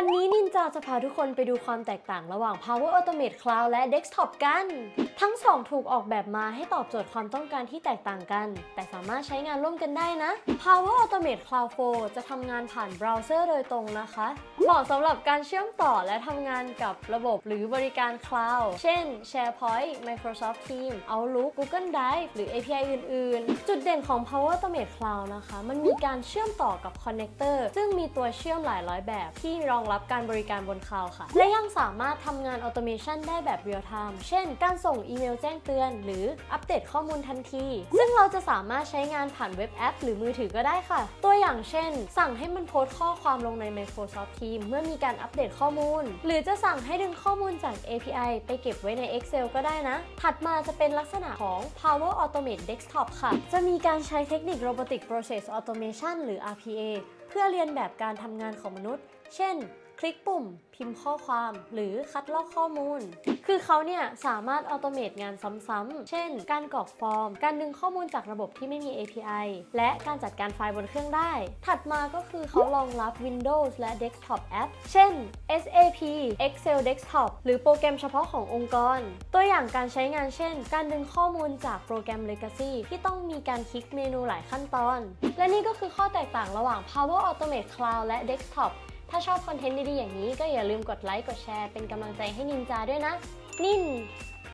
วันนี้นินจาจะพาทุกคนไปดูความแตกต่างระหว่าง Power Automate Cloud และ Desktop กัน ทั้งสองถูกออกแบบมาให้ตอบโจทย์ความต้องการที่แตกต่างกัน แต่สามารถใช้งานร่วมกันได้นะ Power Automate Cloud 4 จะทำงานผ่านเบราว์เซอร์โดยตรงนะคะ เหมาะสำหรับการเชื่อมต่อและทำงานกับระบบหรือบริการ Cloud เช่น SharePoint Microsoft Teams Outlook Google Drive หรือ API อื่น ๆ จุดเด่นของ Power Automate Cloud นะคะ มันมีการเชื่อมต่อกับ Connector ซึ่งมีตัวเชื่อมหลายร้อยแบบที่รองรับการบริการบนคลาวค่ะ และยังสามารถทำงาน Automation ได้แบบ Real Time เช่น การส่งอีเมลแจ้งเตือน หรืออัปเดตข้อมูลทันที ซึ่งเราจะสามารถใช้งานผ่านเว็บแอป หรือมือถือก็ได้ค่ะ ตัวอย่างเช่น สั่งให้มันโพสต์ข้อความลงใน Microsoft Teams เมื่อมีการอัปเดตข้อมูล หรือจะสั่งให้ดึงข้อมูลจาก API ไปเก็บไว้ใน Excel ก็ได้นะ ถัดมาจะเป็นลักษณะของ Power Automate Desktop ค่ะ จะมีการใช้เทคนิค Robotic Process Automation หรือ RPA เพื่อเรียนแบบการทำงานของมนุษย์ เช่น คลิกปุ่ม พิมพ์ข้อความ หรือคัดลอกข้อมูล คือเขาเนี่ยสามารถออโตเมตงานซ้ำๆ เช่น การกรอกฟอร์ม การดึงข้อมูลจากระบบที่ไม่มี API และการจัดการไฟล์บนเครื่องได้ ถัดมาก็คือเขารองรับ Windows และ Desktop App เช่น SAP Excel Desktop หรือโปรแกรมเฉพาะขององค์กร ตัวอย่างการใช้งานเช่น การดึงข้อมูลจากโปรแกรม Legacy ที่ต้องมีการคลิกเมนูหลายขั้นตอน และนี่ก็คือข้อแตกต่างระหว่าง Power Automate Cloud และ Desktop ถ้าชอบคอนเทนต์ดีๆอย่างนี้ก็อย่าลืมกดไลค์กดแชร์เป็นกำลังใจให้นินจาด้วยนะ นิน